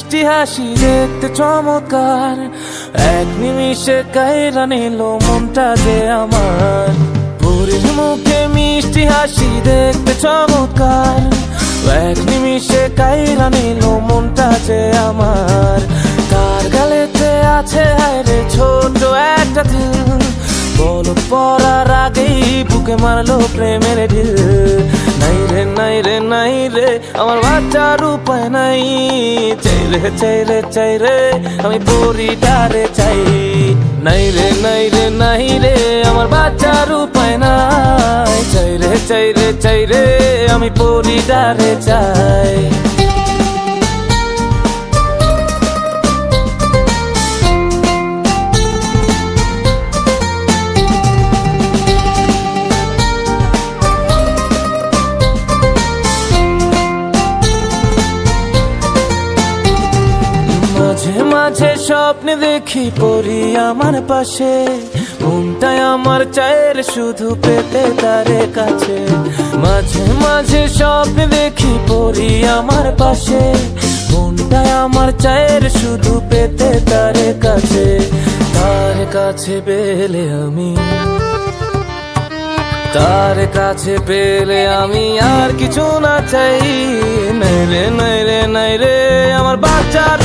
মিষ্টি হাসি দেখতে চমৎকার। এক নিমিষে কায়রা নিল মনটা যে আমার। পরীর মুখে মিষ্টি হাসি দেখতে চমৎকার। এক নিমিষে কায়রা নিল মনটা যে আমার। তার গালেতে আছে হায়রে ছোট একটা দিল। বল পড়ার আগেই বুকে মারলো প্রেমের ঢিল। নাই নাই রে, আমার বাঁচার উপায় নাই। চাই রে চাই রে চাই রে, আমি পরিটারে চাই। নাই রে নাই রে নাই রে, আমার বাঁচার উপায় নাই। চাই রে চাই রে চাই রে, আমি পরিটারে চাই। মাঝে স্বপ্নে দেখি পরি আমার পাশে। মনটাই আমার চায়ের শুধু পেতে তারে কাছে। মাঝে মাঝে স্বপ্নে দেখি পরি আমার পাশে। মনটাই আমার চায়ের শুধু পেতে তারে কাছে। তার কাছে পেলে আমি। তার কাছে পেলে আমি আর কিছু না চাই। নাই রে নাই রে নাই রে, আমার বাচ্চার